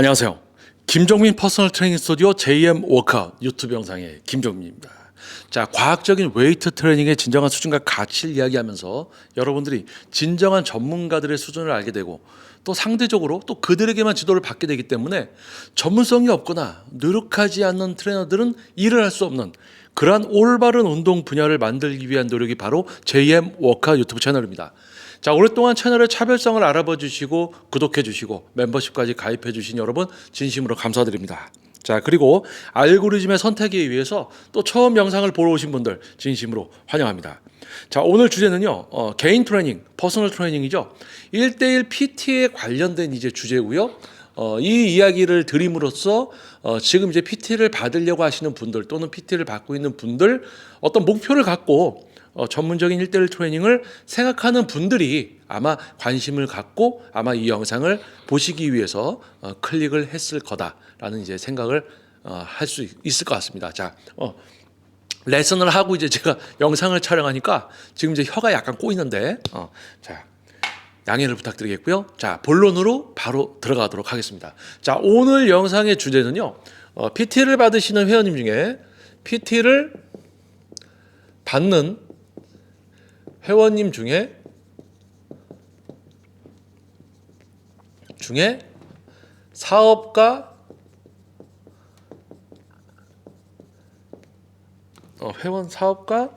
안녕하세요. 김종민 퍼스널 트레이닝 스튜디오 JM 워커 유튜브 영상의 김종민입니다. 자, 과학적인 웨이트 트레이닝의 진정한 수준과 가치를 이야기하면서 여러분들이 진정한 전문가들의 수준을 알게 되고 또 상대적으로 또 그들에게만 지도를 받게 되기 때문에 전문성이 없거나 노력하지 않는 트레이너들은 일을 할 수 없는 그러한 올바른 운동 분야를 만들기 위한 노력이 바로 JM 워커 유튜브 채널입니다. 자, 오랫동안 채널의 차별성을 알아봐 주시고 구독해 주시고 멤버십까지 가입해 주신 여러분 진심으로 감사드립니다. 자, 그리고 알고리즘의 선택에 위해서 또 처음 영상을 보러 오신 분들 진심으로 환영합니다. 자, 오늘 주제는요. 어, 개인 트레이닝, 퍼스널 트레이닝이죠. 1대1 PT에 관련된 이제 주제고요. 어, 이 이야기를 드림으로써 어, 지금 이제 PT를 받으려고 하시는 분들 또는 PT를 받고 있는 분들 어떤 목표를 갖고 어, 전문적인 1대1 트레이닝을 생각하는 분들이 아마 관심을 갖고 아마 이 영상을 보시기 위해서 어, 클릭을 했을 거다라는 이제 생각을 어, 할 수 있을 것 같습니다. 자, 어, 레슨을 하고 이제 제가 영상을 촬영하니까 지금 이제 혀가 약간 꼬이는데, 어, 자, 양해를 부탁드리겠고요. 자, 본론으로 바로 들어가도록 하겠습니다. 자, 오늘 영상의 주제는요, 어, PT를 받으시는 회원님 중에 PT를 받는 회원님 중에 중에 사업가 어, 회원 사업가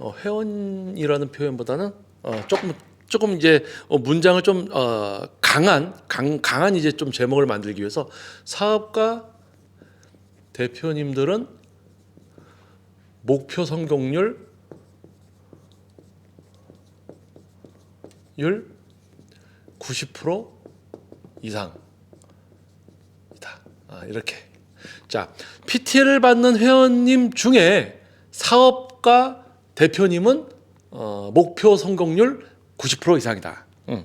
어, 회원이라는 표현보다는 어, 조금 조금 이제 어, 문장을 좀 어, 강한 강, 강한 이제 좀 제목을 만들기 위해서 사업가 대표님들은 목표 성공률 율 90% 이상이다. 아, 이렇게. 자, PT를 받는 회원님 중에 사업가 대표님은 어, 목표 성공률 90% 이상이다. 음.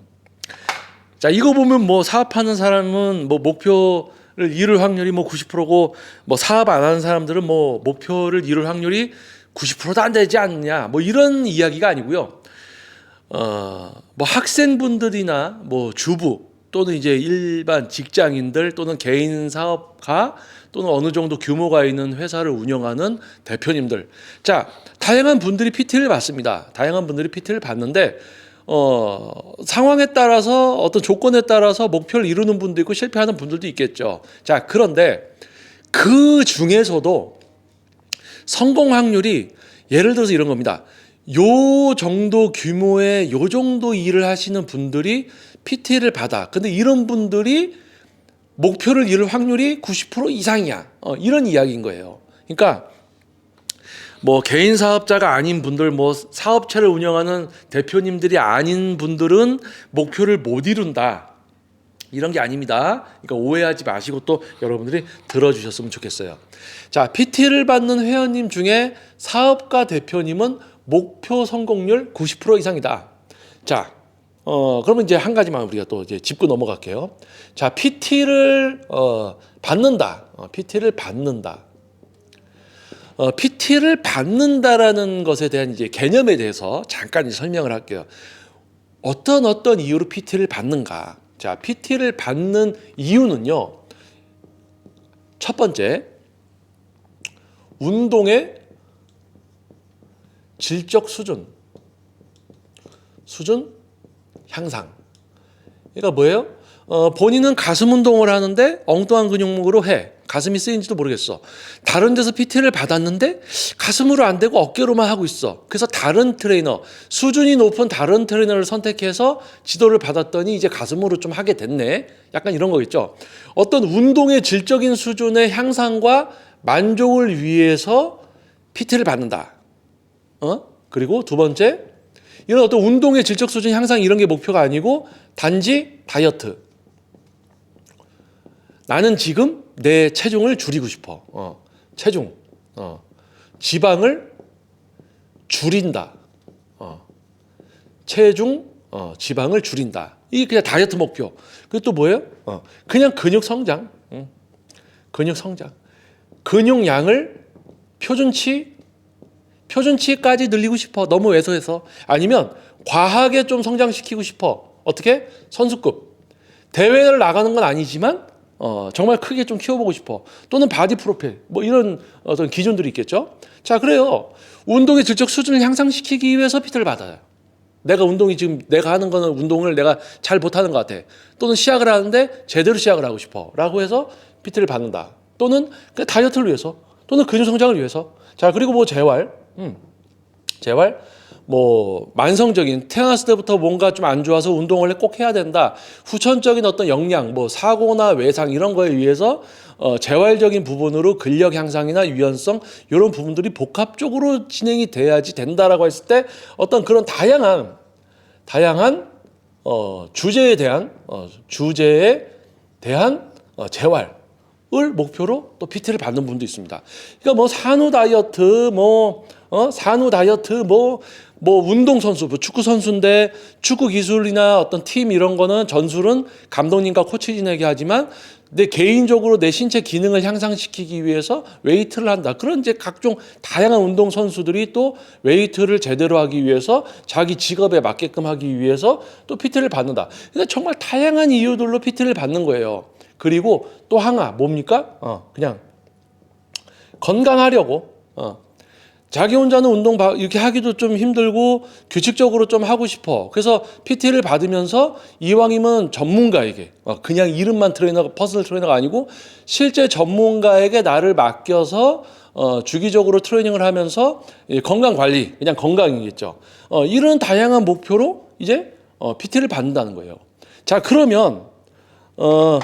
자, 이거 보면 뭐 사업하는 사람은 뭐 목표를 이룰 확률이 뭐 90%고 뭐 사업 안 하는 사람들은 뭐 목표를 이룰 확률이 90%도 안 되지 않냐. 뭐 이런 이야기가 아니고요. 어, 뭐 학생분들이나 뭐 주부 또는 이제 일반 직장인들 또는 개인 사업가 또는 어느 정도 규모가 있는 회사를 운영하는 대표님들. 자, 다양한 분들이 PT를 받습니다. 다양한 분들이 PT를 받는데 어, 상황에 따라서 어떤 조건에 따라서 목표를 이루는 분도 있고 실패하는 분들도 있겠죠. 자, 그런데 그 중에서도 성공 확률이 예를 들어서 이런 겁니다. 요 정도 규모의 요 정도 일을 하시는 분들이 PT를 받아. 근데 이런 분들이 목표를 이룰 확률이 90% 이상이야. 어, 이런 이야기인 거예요. 그러니까 뭐 개인 사업자가 아닌 분들, 뭐 사업체를 운영하는 대표님들이 아닌 분들은 목표를 못 이룬다. 이런 게 아닙니다. 그러니까 오해하지 마시고 또 여러분들이 들어주셨으면 좋겠어요. 자, PT를 받는 회원님 중에 사업가 대표님은 목표 성공률 90% 이상이다. 자, 어, 그러면 이제 한 가지만 우리가 또 이제 짚고 넘어갈게요. 자, PT를 어, 받는다. 어, PT를 받는다. 어, PT를 받는다라는 것에 대한 이제 개념에 대해서 잠깐 설명을 할게요. 어떤 어떤 이유로 PT를 받는가? 자, PT를 받는 이유는요. 첫 번째, 운동의 질적 수준, 수준 향상. 그러니까 뭐예요? 어, 본인은 가슴 운동을 하는데 엉뚱한 근육목으로 해. 가슴이 쓰인지도 모르겠어. 다른 데서 PT를 받았는데 가슴으로 안 되고 어깨로만 하고 있어. 그래서 다른 트레이너, 수준이 높은 다른 트레이너를 선택해서 지도를 받았더니 이제 가슴으로 좀 하게 됐네. 약간 이런 거겠죠. 어떤 운동의 질적인 수준의 향상과 만족을 위해서 PT를 받는다. 어? 그리고 두 번째, 이런 어떤 운동의 질적 수준 향상 이런 게 목표가 아니고 단지 다이어트. 나는 지금 내 체중을 줄이고 싶어. 어, 체중. 어, 지방을 줄인다. 어, 체중, 어, 지방을 줄인다. 이게 그냥 다이어트 목표. 그게 또 뭐예요? 어, 그냥 근육 성장. 응. 근육 성장. 근육량을 표준치 표준치까지 늘리고 싶어. 너무 왜소해서. 아니면 과하게 좀 성장시키고 싶어. 어떻게? 선수급. 대회를 나가는 건 아니지만 어, 정말 크게 좀 키워보고 싶어. 또는 바디 프로필. 뭐 이런 어떤 기준들이 있겠죠. 자, 그래요. 운동의 질적 수준을 향상시키기 위해서 PT를 받아요. 내가 운동이 지금 내가 하는 거는 운동을 내가 잘 못하는 것 같아. 또는 시작을 하는데 제대로 시작을 하고 싶어. 라고 해서 PT를 받는다. 또는 그 다이어트를 위해서. 또는 근육 성장을 위해서. 자, 그리고 뭐 재활. 음. 재활. 뭐 만성적인 태어났을 때부터 뭔가 좀 안 좋아서 운동을 꼭 해야 된다. 후천적인 어떤 역량, 뭐 사고나 외상 이런 거에 의해서 어, 재활적인 부분으로 근력 향상이나 유연성 이런 부분들이 복합적으로 진행이 돼야지 된다라고 했을 때 어떤 그런 다양한 다양한 어, 주제에 대한 어, 주제에 대한 어, 재활 을 목표로 또 PT를 받는 분도 있습니다. 그러니까 뭐 산후 다이어트, 뭐 어, 산후 다이어트, 뭐뭐 운동 선수, 뭐 축구 선수인데 축구 기술이나 어떤 팀 이런 거는 전술은 감독님과 코치진에게 하지만 내 개인적으로 내 신체 기능을 향상시키기 위해서 웨이트를 한다. 그런 이제 각종 다양한 운동 선수들이 또 웨이트를 제대로 하기 위해서 자기 직업에 맞게끔 하기 위해서 또 PT를 받는다. 그러니까 정말 다양한 이유들로 PT를 받는 거예요. 그리고 또 하나 뭡니까? 어, 그냥 건강하려고 어. 자기 혼자는 운동 바- 이렇게 하기도 좀 힘들고 규칙적으로 좀 하고 싶어. 그래서 PT를 받으면서 이왕이면 전문가에게 어, 그냥 이름만 트레이너, 퍼스널 트레이너가 아니고 실제 전문가에게 나를 맡겨서 어, 주기적으로 트레이닝을 하면서 이 건강 관리, 그냥 건강이겠죠. 어, 이런 다양한 목표로 이제 어, PT를 받는다는 거예요. 자 그러면 어,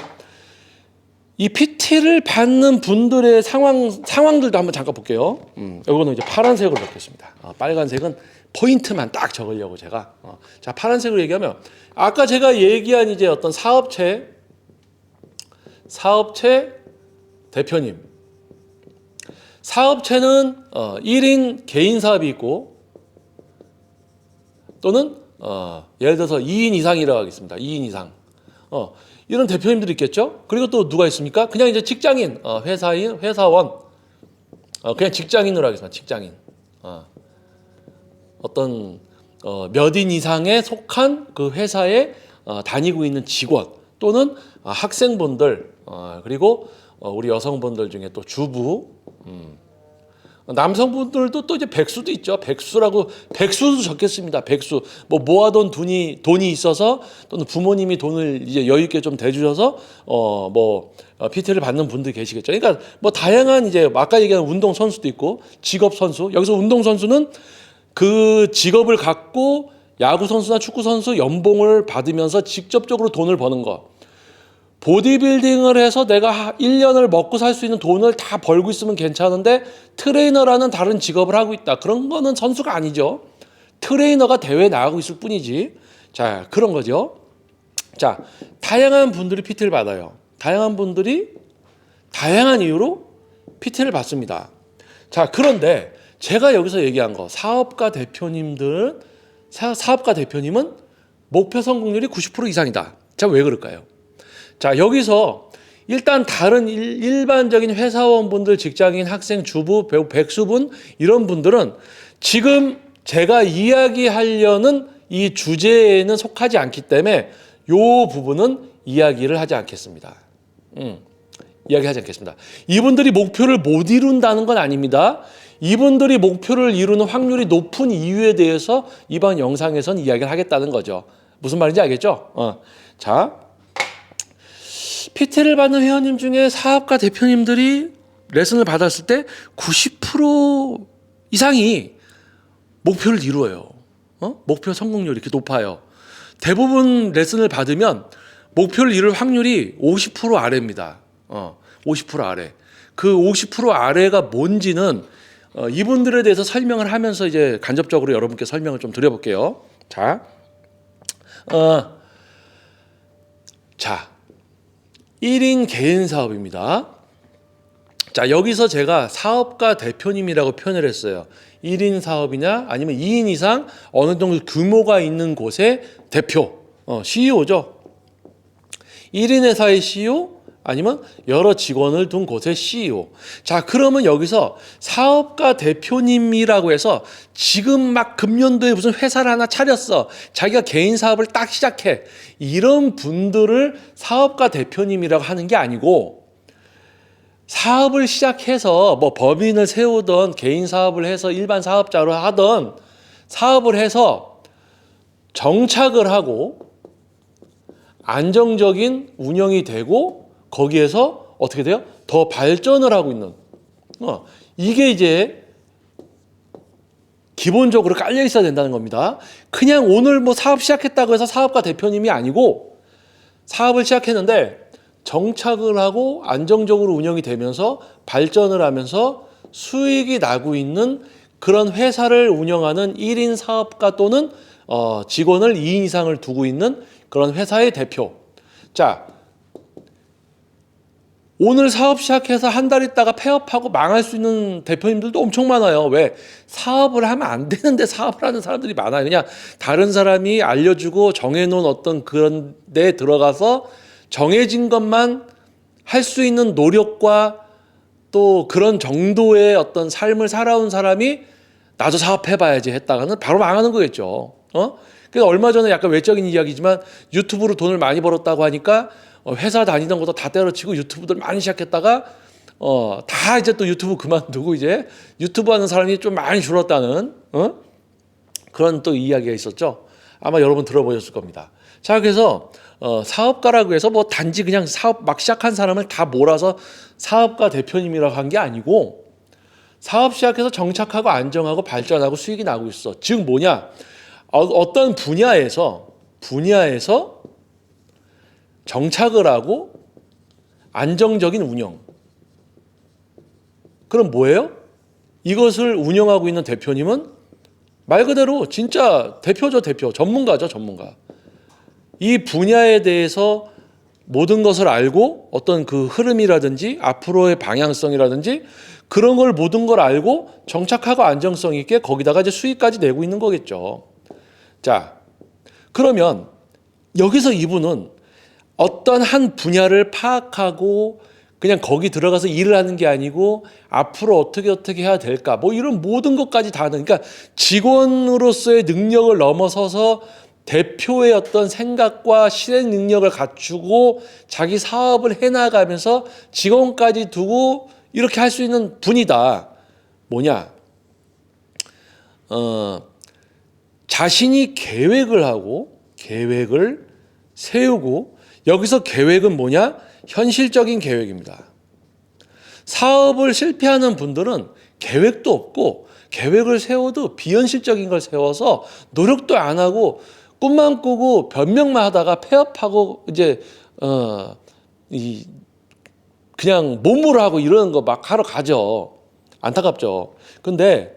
이 PT를 받는 분들의 상황 상황들도 한번 잠깐 볼게요. 음, 이거는 이제 파란색으로 적겠습니다. 어, 빨간색은 포인트만 딱 적으려고 제가. 어, 자 파란색으로 얘기하면 아까 제가 얘기한 이제 어떤 사업체 사업체 대표님 사업체는 어, 1인 개인 사업이 있고 또는 어, 예를 들어서 2인 이상이라고 하겠습니다. 2인 이상. 어, 이런 대표님들이 있겠죠. 그리고 또 누가 있습니까? 그냥 이제 직장인, 어, 회사인, 회사원, 어, 그냥 직장인으로 하겠습니다. 직장인. 어, 어떤 어, 몇인 이상에 속한 그 회사에 어, 다니고 있는 직원 또는 어, 학생분들 어, 그리고 어, 우리 여성분들 중에 또 주부 음. 남성분들도 또 이제 백수도 있죠. 백수라고 백수도 적겠습니다. 백수 뭐 모아둔 돈이 돈이 있어서 또는 부모님이 돈을 이제 여유 있게 좀 대주셔서 어뭐 PT를 받는 분들이 계시겠죠. 그러니까 뭐 다양한 이제 아까 얘기한 운동 선수도 있고 직업 선수 여기서 운동 선수는 그 직업을 갖고 야구 선수나 축구 선수 연봉을 받으면서 직접적으로 돈을 버는 거. 보디빌딩을 해서 내가 1년을 먹고 살 수 있는 돈을 다 벌고 있으면 괜찮은데 트레이너라는 다른 직업을 하고 있다. 그런 거는 선수가 아니죠. 트레이너가 대회에 나가고 있을 뿐이지. 자, 그런 거죠. 자, 다양한 분들이 PT를 받아요. 다양한 분들이 다양한 이유로 PT를 받습니다. 자, 그런데 제가 여기서 얘기한 거 사업가 대표님들 사- 사업가 대표님은 목표 성공률이 90% 이상이다. 자, 왜 그럴까요? 자, 여기서 일단 다른 일, 일반적인 회사원분들, 직장인, 학생, 주부, 배우, 백수분 이런 분들은 지금 제가 이야기하려는 이 주제에는 속하지 않기 때문에 요 부분은 이야기를 하지 않겠습니다. 음, 이야기하지 않겠습니다. 이분들이 목표를 못 이룬다는 건 아닙니다. 이분들이 목표를 이루는 확률이 높은 이유에 대해서 이번 영상에선 이야기를 하겠다는 거죠. 무슨 말인지 알겠죠? 어. 자, PT를 받는 회원님 중에 사업가 대표님들이 레슨을 받았을 때 90% 이상이 목표를 이루어요. 어? 목표 성공률이 이렇게 높아요. 대부분 레슨을 받으면 목표를 이룰 확률이 50% 아래입니다. 어, 50% 아래. 그 50% 아래가 뭔지는 어, 이분들에 대해서 설명을 하면서 이제 간접적으로 여러분께 설명을 좀 드려볼게요. 자, 어, 자, 1인 개인 사업입니다. 자, 여기서 제가 사업가 대표님이라고 표현을 했어요. 1인 사업이냐 아니면 2인 이상 어느 정도 규모가 있는 곳의 대표, 어, CEO죠. 1인 회사의 CEO 아니면 여러 직원을 둔 곳의 CEO. 자, 그러면 여기서 사업가 대표님이라고 해서 지금 막 금년도에 무슨 회사를 하나 차렸어. 자기가 개인 사업을 딱 시작해. 이런 분들을 사업가 대표님이라고 하는 게 아니고 사업을 시작해서 뭐 법인을 세우던 개인 사업을 해서 일반 사업자로 하던 사업을 해서 정착을 하고 안정적인 운영이 되고 거기에서 어떻게 돼요? 더 발전을 하고 있는 어, 이게 이제 기본적으로 깔려 있어야 된다는 겁니다. 그냥 오늘 뭐 사업 시작했다고 해서 사업가 대표님이 아니고 사업을 시작했는데 정착을 하고 안정적으로 운영이 되면서 발전을 하면서 수익이 나고 있는 그런 회사를 운영하는 1인 사업가 또는 어, 직원을 2인 이상을 두고 있는 그런 회사의 대표. 자, 오늘 사업 시작해서 한 달 있다가 폐업하고 망할 수 있는 대표님들도 엄청 많아요. 왜? 사업을 하면 안 되는데 사업을 하는 사람들이 많아요. 그냥 다른 사람이 알려주고 정해놓은 어떤 그런 데 들어가서 정해진 것만 할 수 있는 노력과 또 그런 정도의 어떤 삶을 살아온 사람이 나도 사업해봐야지 했다가는 바로 망하는 거겠죠. 어? 그래서 얼마 전에 약간 외적인 이야기지만 유튜브로 돈을 많이 벌었다고 하니까 어, 회사 다니던 것도 다 때려치고 유튜브들 많이 시작했다가 어, 다 이제 또 유튜브 그만두고 이제 유튜브 하는 사람이 좀 많이 줄었다는 어? 그런 또 이야기가 있었죠. 아마 여러분 들어보셨을 겁니다. 자, 그래서 어, 사업가라고 해서 뭐 단지 그냥 사업 막 시작한 사람을 다 몰아서 사업가 대표님이라고 한 게 아니고 사업 시작해서 정착하고 안정하고 발전하고 수익이 나고 있어. 즉 뭐냐? 어, 어떤 분야에서 분야에서 정착을 하고 안정적인 운영. 그럼 뭐예요? 이것을 운영하고 있는 대표님은 말 그대로 진짜 대표죠, 대표. 전문가죠, 전문가. 이 분야에 대해서 모든 것을 알고 어떤 그 흐름이라든지 앞으로의 방향성이라든지 그런 걸 모든 걸 알고 정착하고 안정성 있게 거기다가 이제 수익까지 내고 있는 거겠죠. 자, 그러면 여기서 이분은 어떤 한 분야를 파악하고 그냥 거기 들어가서 일을 하는 게 아니고 앞으로 어떻게 어떻게 해야 될까 뭐 이런 모든 것까지 다 하는 그러니까 직원으로서의 능력을 넘어서서 대표의 어떤 생각과 실행 능력을 갖추고 자기 사업을 해나가면서 직원까지 두고 이렇게 할 수 있는 분이다. 뭐냐? 어, 자신이 계획을 하고 계획을 세우고 여기서 계획은 뭐냐? 현실적인 계획입니다. 사업을 실패하는 분들은 계획도 없고 계획을 세워도 비현실적인 걸 세워서 노력도 안 하고 꿈만 꾸고 변명만 하다가 폐업하고 이제 어 이 그냥 몸으로 하고 이러는 거 막 하러 가죠. 안타깝죠. 근데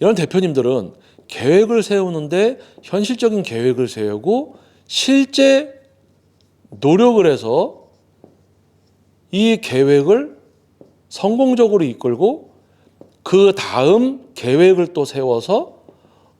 이런 대표님들은 계획을 세우는데 현실적인 계획을 세우고 실제 노력을 해서 이 계획을 성공적으로 이끌고 그 다음 계획을 또 세워서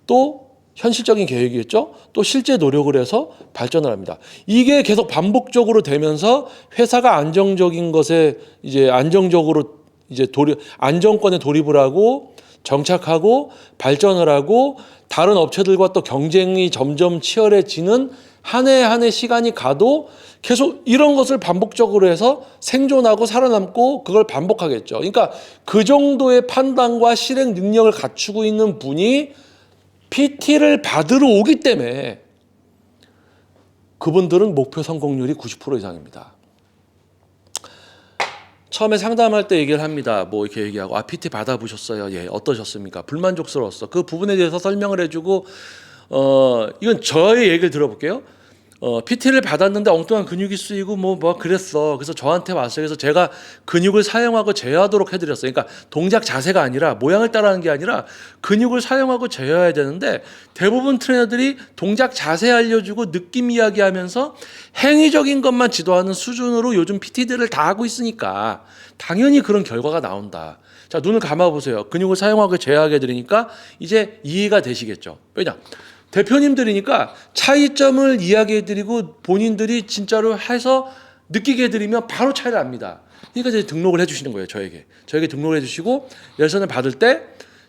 또 현실적인 계획이겠죠. 또 실제 노력을 해서 발전을 합니다. 이게 계속 반복적으로 되면서 회사가 안정적인 것에 이제 안정적으로 이제 돌입 안정권에 돌입을 하고 정착하고 발전을 하고 다른 업체들과 또 경쟁이 점점 치열해지는 한 해 한 해 시간이 가도 계속 이런 것을 반복적으로 해서 생존하고 살아남고 그걸 반복하겠죠. 그러니까 그 정도의 판단과 실행 능력을 갖추고 있는 분이 PT를 받으러 오기 때문에 그분들은 목표 성공률이 90% 이상입니다. 처음에 상담할 때 얘기를 합니다. 뭐 이렇게 얘기하고 아 PT 받아보셨어요? 예 어떠셨습니까? 불만족스러웠어. 그 부분에 대해서 설명을 해주고 어 이건 저의 얘기를 들어볼게요. 어, PT를 받았는데 엉뚱한 근육이 쓰이고 뭐, 뭐 그랬어. 그래서 저한테 왔어요. 그래서 제가 근육을 사용하고 제어하도록 해드렸어요. 그러니까 동작 자세가 아니라 모양을 따라하는 게 아니라 근육을 사용하고 제어해야 되는데 대부분 트레이너들이 동작 자세 알려주고 느낌 이야기하면서 행위적인 것만 지도하는 수준으로 요즘 PT들을 다 하고 있으니까 당연히 그런 결과가 나온다. 자, 눈을 감아 보세요. 근육을 사용하고 제어하게 되니까 이제 이해가 되시겠죠. 왜냐? 대표님들이니까 차이점을 이야기해드리고 본인들이 진짜로 해서 느끼게 해드리면 바로 차이를 압니다. 그러니까 이제 등록을 해주시는 거예요, 저에게. 저에게 등록을 해주시고 열선을 받을 때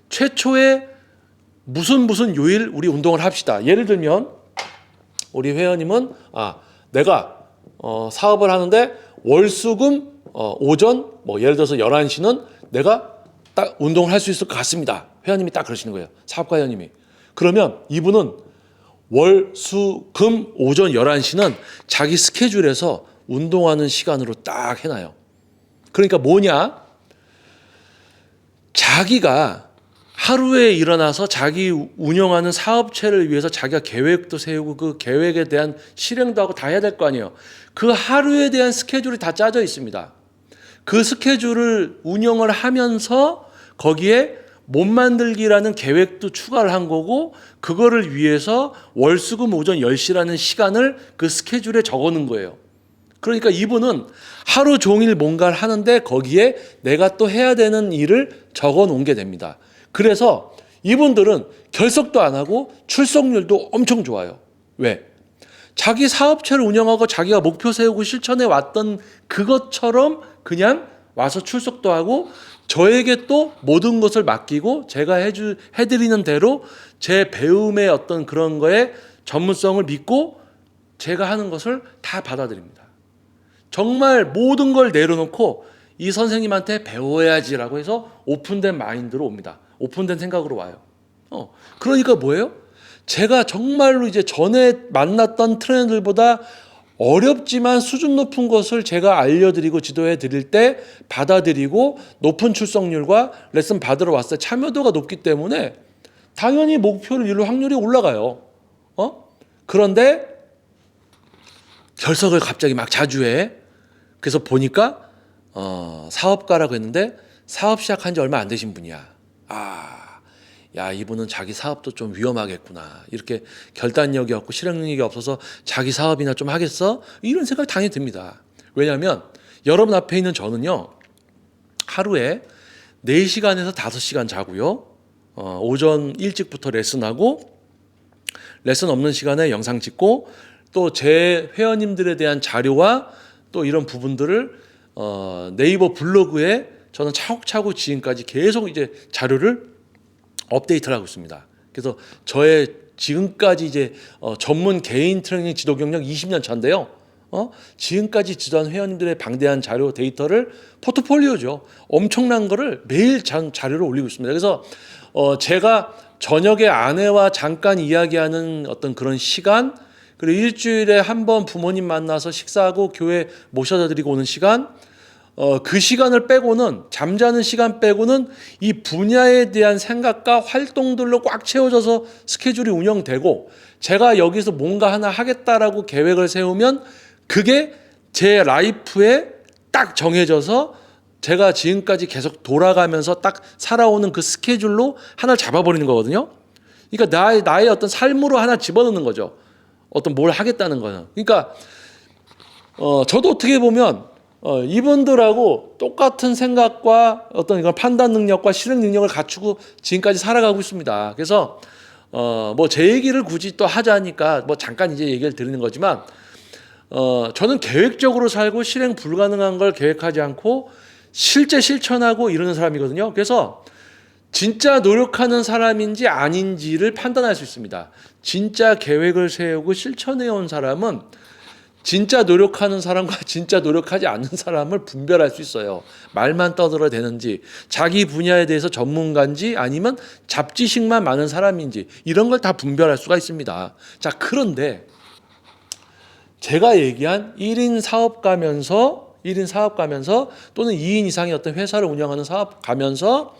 최초에 무슨 무슨 요일 우리 운동을 합시다. 예를 들면 우리 회원님은 아 내가 어, 사업을 하는데 월수금 어, 오전 뭐 예를 들어서 11시는 내가 딱 운동을 할 수 있을 것 같습니다. 회원님이 딱 그러시는 거예요. 사업가 회원님이. 그러면 이분은 월, 수, 금 오전 11시는 자기 스케줄에서 운동하는 시간으로 딱 해놔요. 그러니까 뭐냐? 자기가 하루에 일어나서 자기 운영하는 사업체를 위해서 자기가 계획도 세우고 그 계획에 대한 실행도 하고 다 해야 될 거 아니에요. 그 하루에 대한 스케줄이 다 짜져 있습니다. 그 스케줄을 운영을 하면서 거기에 몸 만들기라는 계획도 추가를 한 거고 그거를 위해서 월수금 오전 10시라는 시간을 그 스케줄에 적어 놓은 거예요. 그러니까 이분은 하루 종일 뭔가를 하는데 거기에 내가 또 해야 되는 일을 적어 놓은 게 됩니다. 그래서 이분들은 결석도 안 하고 출석률도 엄청 좋아요. 왜? 자기 사업체를 운영하고 자기가 목표 세우고 실천해 왔던 그것처럼 그냥 와서 출석도 하고 저에게 또 모든 것을 맡기고 제가 해주, 해드리는 대로 제 배움의 어떤 그런 거에 전문성을 믿고 제가 하는 것을 다 받아들입니다. 정말 모든 걸 내려놓고 이 선생님한테 배워야지라고 해서 오픈된 마인드로 옵니다. 오픈된 생각으로 와요. 어, 그러니까 뭐예요? 제가 정말로 이제 전에 만났던 트렌드들보다 어렵지만 수준 높은 것을 제가 알려드리고 지도해 드릴 때 받아들이고 높은 출석률과 레슨 받으러 때 참여도가 높기 때문에 당연히 목표를 이룰 확률이 올라가요. 어? 그런데 결석을 갑자기 막 자주 해. 그래서 보니까 어, 사업가라고 했는데 사업 시작한 지 얼마 안 되신 분이야. 아, 야 이분은 자기 사업도 좀 위험하겠구나. 이렇게 결단력이 없고 실행력이 없어서 자기 사업이나 좀 하겠어? 이런 생각이 당연히 듭니다. 왜냐하면 여러분 앞에 있는 저는요 하루에 4시간에서 5시간 자고요. 어, 오전 일찍부터 레슨하고 레슨 없는 시간에 영상 찍고 또 제 회원님들에 대한 자료와 또 이런 부분들을 어, 네이버 블로그에 저는 차곡차곡 지금까지 계속 이제 자료를 업데이트를 하고 있습니다. 그래서 저의 지금까지 이제 어, 전문 개인 트레이닝 지도 경력 20년 차인데요. 어? 지금까지 지도한 회원님들의 방대한 자료 데이터를 포트폴리오죠. 엄청난 거를 매일 자, 자료를 올리고 있습니다. 그래서 어, 제가 저녁에 아내와 잠깐 이야기하는 어떤 그런 시간 그리고 일주일에 한 번 부모님 만나서 식사하고 교회 모셔다 드리고 오는 시간 어, 그 시간을 빼고는 잠자는 시간 빼고는 이 분야에 대한 생각과 활동들로 꽉 채워져서 스케줄이 운영되고 제가 여기서 뭔가 하나 하겠다라고 계획을 세우면 그게 제 라이프에 딱 정해져서 제가 지금까지 계속 돌아가면서 딱 살아오는 그 스케줄로 하나를 잡아버리는 거거든요. 그러니까 나의, 나의 어떤 삶으로 하나 집어넣는 거죠. 어떤 뭘 하겠다는 거는. 그러니까 어, 저도 어떻게 보면 어, 이분들하고 똑같은 생각과 어떤 이런 판단 능력과 실행 능력을 갖추고 지금까지 살아가고 있습니다. 그래서 어, 뭐 제 얘기를 굳이 또 하자니까 뭐 잠깐 이제 얘기를 드리는 거지만 어, 저는 계획적으로 살고 실행 불가능한 걸 계획하지 않고 실제 실천하고 이러는 사람이거든요. 그래서 진짜 노력하는 사람인지 아닌지를 판단할 수 있습니다. 진짜 계획을 세우고 실천해 온 사람은 진짜 노력하는 사람과 진짜 노력하지 않는 사람을 분별할 수 있어요. 말만 떠들어 되는지, 자기 분야에 대해서 전문가인지 아니면 잡지식만 많은 사람인지 이런 걸 다 분별할 수가 있습니다. 자, 그런데 제가 얘기한 1인 사업 가면서 1인 사업 가면서 또는 2인 이상의 어떤 회사를 운영하는 사업 가면서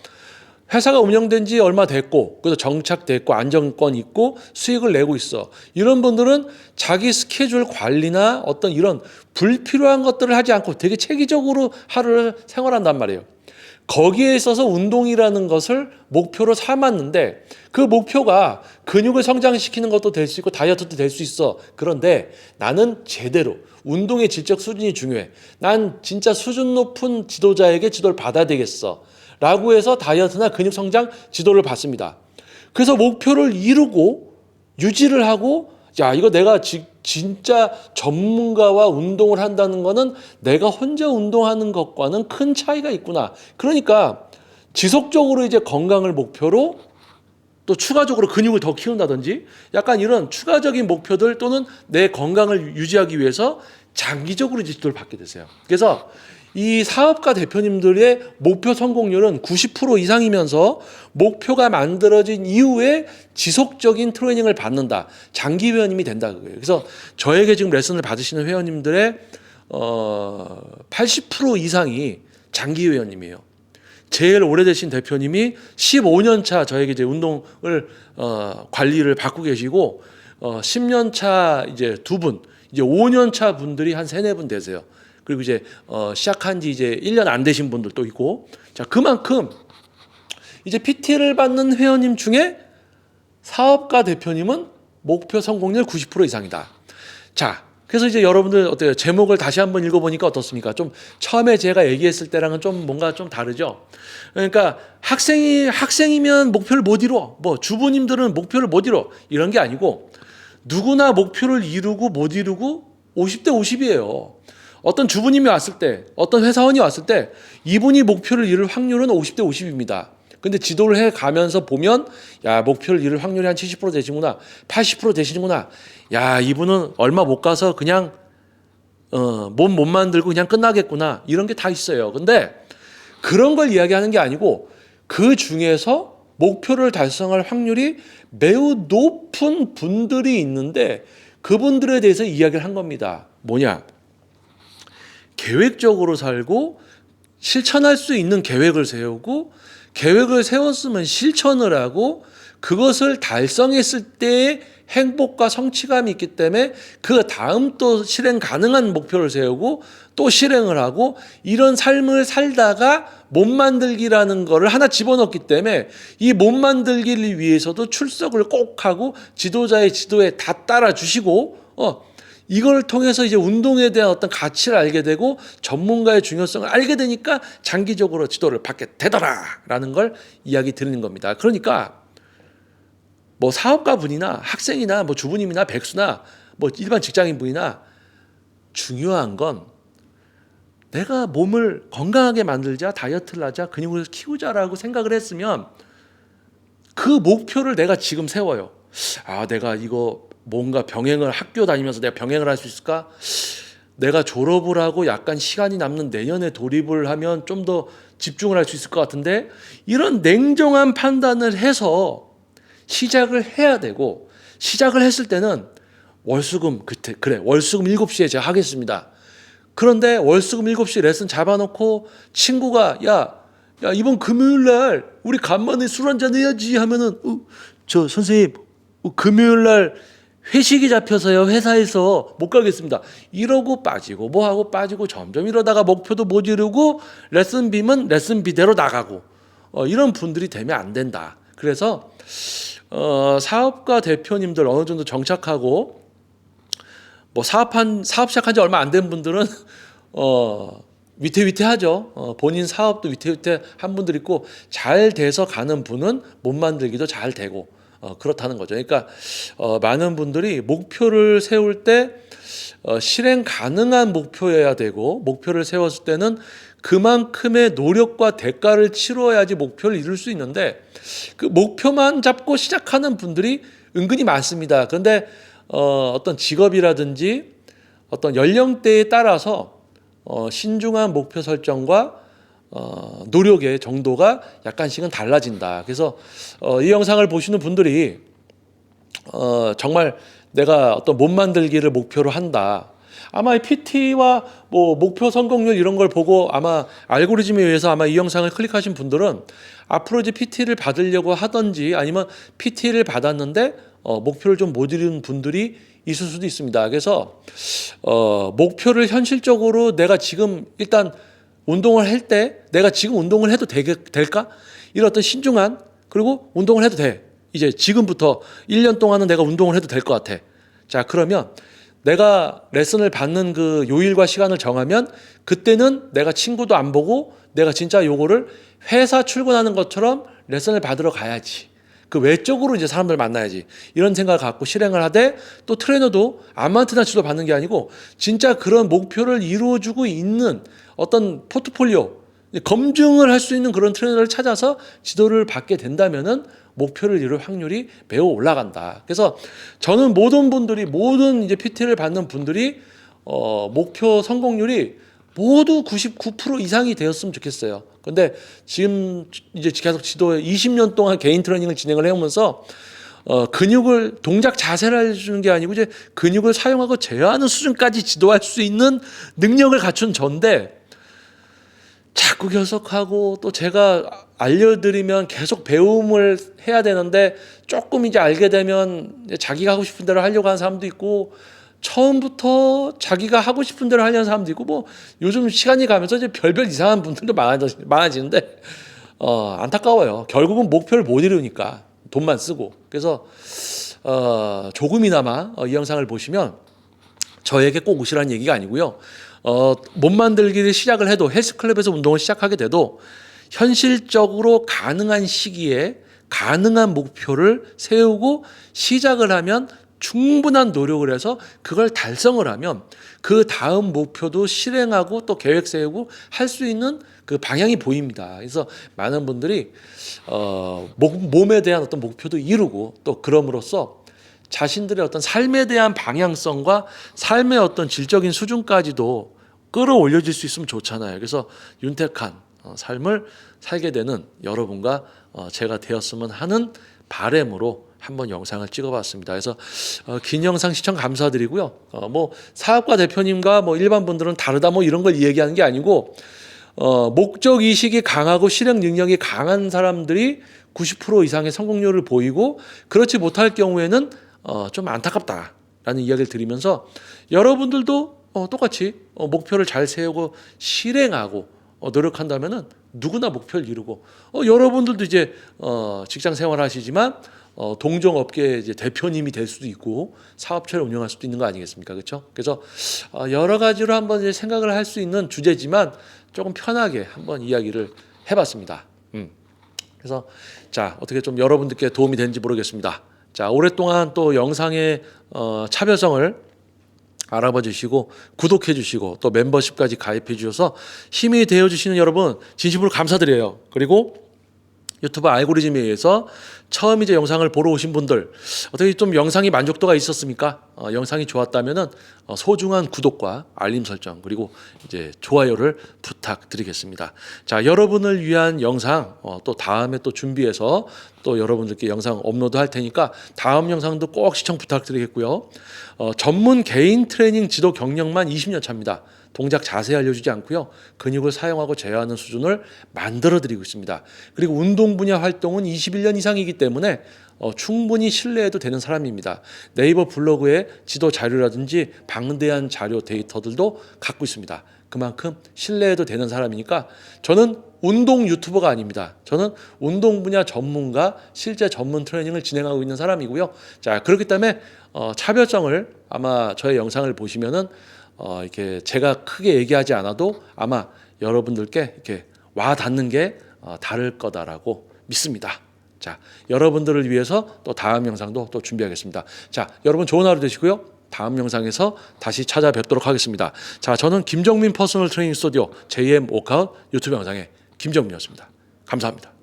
회사가 운영된 지 얼마 됐고 그래서 정착됐고 안정권 있고 수익을 내고 있어. 이런 분들은 자기 스케줄 관리나 어떤 이런 불필요한 것들을 하지 않고 되게 체계적으로 하루를 생활한단 말이에요. 거기에 있어서 운동이라는 것을 목표로 삼았는데 그 목표가 근육을 성장시키는 것도 될 수 있고 다이어트도 될 수 있어. 그런데 나는 제대로 운동의 질적 수준이 중요해. 난 진짜 수준 높은 지도자에게 지도를 받아야 되겠어. 라고 해서 다이어트나 근육 성장 지도를 받습니다. 그래서 목표를 이루고 유지를 하고 야 이거 내가 지, 진짜 전문가와 운동을 한다는 거는 내가 혼자 운동하는 것과는 큰 차이가 있구나. 그러니까 지속적으로 이제 건강을 목표로 또 추가적으로 근육을 더 키운다든지 약간 이런 추가적인 목표들 또는 내 건강을 유지하기 위해서 장기적으로 지도를 받게 되세요. 그래서 이 사업가 대표님들의 목표 성공률은 90% 이상이면서 목표가 만들어진 이후에 지속적인 트레이닝을 받는다. 장기 회원님이 된다 그거예요. 그래서 저에게 지금 레슨을 받으시는 회원님들의 어, 80% 이상이 장기 회원님이에요. 제일 오래되신 대표님이 15년 차 저에게 이제 운동을 어, 관리를 받고 계시고 어, 10년 차 이제 두 분, 이제 5년 차 분들이 한 세네 분 되세요. 그리고 이제 어, 시작한 지 이제 1년 안 되신 분들도 있고. 자, 그만큼 이제 PT를 받는 회원님 중에 사업가 대표님은 목표 성공률 90% 이상이다. 자, 그래서 이제 여러분들 어때요? 제목을 다시 한번 읽어보니까 어떻습니까? 좀 처음에 제가 얘기했을 때랑은 좀 뭔가 좀 다르죠. 그러니까 학생이 학생이면 목표를 못 이뤄. 뭐 주부님들은 목표를 못 이뤄. 이런 게 아니고 누구나 목표를 이루고 못 이루고 50대 50이에요. 어떤 주부님이 왔을 때, 어떤 회사원이 왔을 때 이분이 목표를 이룰 확률은 50대 50입니다. 근데 지도를 해 가면서 보면 야 목표를 이룰 확률이 한 70% 되시구나 80% 되시는구나. 야 이분은 얼마 못 가서 그냥 어 몸 못 만들고 그냥 끝나겠구나. 이런 게 다 있어요. 근데 그런 걸 이야기하는 게 아니고 그 중에서 목표를 달성할 확률이 매우 높은 분들이 있는데 그분들에 대해서 이야기를 한 겁니다. 뭐냐 계획적으로 살고 실천할 수 있는 계획을 세우고 계획을 세웠으면 실천을 하고 그것을 달성했을 때의 행복과 성취감이 있기 때문에 그 다음 또 실행 가능한 목표를 세우고 또 실행을 하고 이런 삶을 살다가 몸 만들기라는 거를 하나 집어넣기 때문에 이 몸 만들기를 위해서도 출석을 꼭 하고 지도자의 지도에 다 따라 주시고 어 이걸 통해서 이제 운동에 대한 어떤 가치를 알게 되고 전문가의 중요성을 알게 되니까 장기적으로 지도를 받게 되더라라는 걸 이야기 드리는 겁니다. 그러니까 뭐 사업가 분이나 학생이나 뭐 주부님이나 백수나 뭐 일반 직장인 분이나 중요한 건 내가 몸을 건강하게 만들자, 다이어트를 하자, 근육을 키우자라고 생각을 했으면 그 목표를 내가 지금 세워요. 아, 내가 이거 뭔가 병행을 학교 다니면서 내가 병행을 할 수 있을까? 내가 졸업을 하고 약간 시간이 남는 내년에 돌입을 하면 좀 더 집중을 할 수 있을 것 같은데 이런 냉정한 판단을 해서 시작을 해야 되고 시작을 했을 때는 월수금 그때 그래 월수금 7시에 제가 하겠습니다. 그런데 월수금 7시 레슨 잡아놓고 친구가 야, 야 이번 금요일 날 우리 간만에 술 한잔 해야지 하면은 어, 저 선생님 어, 금요일 날 회식이 잡혀서요 회사에서 못 가겠습니다 이러고 빠지고 뭐하고 빠지고 점점 이러다가 목표도 못 이루고 레슨 비면 레슨 비대로 나가고 어, 이런 분들이 되면 안 된다 그래서 어, 사업가 대표님들 어느 정도 정착하고 뭐 사업한 사업 시작한 지 얼마 안 된 분들은 어 위태위태하죠. 어, 본인 사업도 위태위태한 분들 있고 잘 돼서 가는 분은 못 만들기도 잘 되고 어, 그렇다는 거죠. 그러니까 어, 많은 분들이 목표를 세울 때 어, 실행 가능한 목표여야 되고 목표를 세웠을 때는 그만큼의 노력과 대가를 치러야지 목표를 이룰 수 있는데 그 목표만 잡고 시작하는 분들이 은근히 많습니다. 그런데 어, 어떤 직업이라든지 어떤 연령대에 따라서 어, 신중한 목표 설정과 어, 노력의 정도가 약간씩은 달라진다. 그래서 어, 이 영상을 보시는 분들이 어, 정말 내가 어떤 몸 만들기를 목표로 한다. 아마 이 PT와 뭐 목표 성공률 이런 걸 보고 아마 알고리즘에 의해서 아마 이 영상을 클릭하신 분들은 앞으로 이제 PT를 받으려고 하든지 아니면 PT를 받았는데 어, 목표를 좀 못 이룬 분들이 있을 수도 있습니다. 그래서 어, 목표를 현실적으로 내가 지금 일단 운동을 할 때 내가 지금 운동을 해도 되게, 될까? 이런 어떤 신중한 그리고 운동을 해도 돼. 이제 지금부터 1년 동안은 내가 운동을 해도 될 것 같아. 자, 그러면 내가 레슨을 받는 그 요일과 시간을 정하면 그때는 내가 친구도 안 보고 내가 진짜 요거를 회사 출근하는 것처럼 레슨을 받으러 가야지. 그 외적으로 이제 사람들 만나야지 이런 생각을 갖고 실행을 하되 또 트레이너도 아무한테나 지도 받는 게 아니고 진짜 그런 목표를 이루어주고 있는 어떤 포트폴리오 검증을 할 수 있는 그런 트레이너를 찾아서 지도를 받게 된다면은 목표를 이룰 확률이 매우 올라간다. 그래서 저는 모든 분들이 모든 이제 PT를 받는 분들이 어, 목표 성공률이 모두 99% 이상이 되었으면 좋겠어요. 근데 지금 이제 계속 지도 20년 동안 개인 트레이닝을 진행을 해오면서 어, 근육을 동작 자세를 알려주는 게 아니고 이제 근육을 사용하고 제어하는 수준까지 지도할 수 있는 능력을 갖춘 전데 자꾸 결석하고 또 제가 알려드리면 계속 배움을 해야 되는데 조금 이제 알게 되면 자기가 하고 싶은 대로 하려고 하는 사람도 있고 처음부터 자기가 하고 싶은 대로 하려는 사람도 있고 뭐 요즘 시간이 가면서 이제 별별 이상한 분들도 많아지, 많아지는데 어, 안타까워요. 결국은 목표를 못 이루니까 돈만 쓰고 그래서 어, 조금이나마 어, 이 영상을 보시면 저에게 꼭 오시라는 얘기가 아니고요. 어, 몸 만들기를 시작을 해도 헬스클럽에서 운동을 시작하게 돼도 현실적으로 가능한 시기에 가능한 목표를 세우고 시작을 하면 충분한 노력을 해서 그걸 달성을 하면 그 다음 목표도 실행하고 또 계획 세우고 할 수 있는 그 방향이 보입니다. 그래서 많은 분들이 어, 목, 몸에 대한 어떤 목표도 이루고 또 그럼으로써 자신들의 어떤 삶에 대한 방향성과 삶의 어떤 질적인 수준까지도 끌어올려질 수 있으면 좋잖아요. 그래서 윤택한 어, 삶을 살게 되는 여러분과 어, 제가 되었으면 하는 바램으로 한번 영상을 찍어봤습니다. 그래서 어, 긴 영상 시청 감사드리고요. 어, 뭐 사업가 대표님과 뭐 일반 분들은 다르다 뭐 이런 걸 얘기하는 게 아니고 어, 목적 의식이 강하고 실행 능력이 강한 사람들이 90% 이상의 성공률을 보이고 그렇지 못할 경우에는 어, 좀 안타깝다라는 이야기를 드리면서 여러분들도 어, 똑같이 어, 목표를 잘 세우고 실행하고 어, 노력한다면은 누구나 목표를 이루고 어, 여러분들도 이제 어, 직장 생활 하시지만 어, 동종 업계 이제 대표님이 될 수도 있고 사업체를 운영할 수도 있는 거 아니겠습니까? 그렇죠? 그래서 어, 여러 가지로 한번 이제 생각을 할 수 있는 주제지만 조금 편하게 한번 이야기를 해봤습니다. 음. 그래서 자 어떻게 좀 여러분들께 도움이 되는지 모르겠습니다. 자 오랫동안 또 영상의 어, 차별성을 알아봐 주시고 구독해 주시고 또 멤버십까지 가입해 주셔서 힘이 되어 주시는 여러분 진심으로 감사드려요. 그리고 유튜브 알고리즘에 의해서 처음 이제 영상을 보러 오신 분들 어떻게 좀 영상이 만족도가 있었습니까? 어, 영상이 좋았다면은 어, 소중한 구독과 알림 설정 그리고 이제 좋아요를 부탁드리겠습니다. 자 여러분을 위한 영상 어, 또 다음에 또 준비해서 또 여러분들께 영상 업로드 할 테니까 다음 영상도 꼭 시청 부탁드리겠고요. 어, 전문 개인 트레이닝 지도 경력만 20년 차입니다. 동작 자세히 알려주지 않고요. 근육을 사용하고 제어하는 수준을 만들어 드리고 있습니다. 그리고 운동 분야 활동은 21년 이상이기 때문에 어, 충분히 신뢰해도 되는 사람입니다. 네이버 블로그에 지도 자료라든지 방대한 자료 데이터들도 갖고 있습니다. 그만큼 신뢰해도 되는 사람이니까 저는 운동 유튜버가 아닙니다. 저는 운동 분야 전문가, 실제 전문 트레이닝을 진행하고 있는 사람이고요. 자, 그렇기 때문에 어, 차별성을 아마 저의 영상을 보시면은 어, 이렇게 제가 크게 얘기하지 않아도 아마 여러분들께 이렇게 와 닿는 게 어, 다를 거다라고 믿습니다. 자, 여러분들을 위해서 또 다음 영상도 또 준비하겠습니다. 자, 여러분 좋은 하루 되시고요. 다음 영상에서 다시 찾아뵙도록 하겠습니다. 자, 저는 김정민 퍼스널 트레이닝 스튜디오 JM 워크아웃 유튜브 영상의 김정민이었습니다. 감사합니다.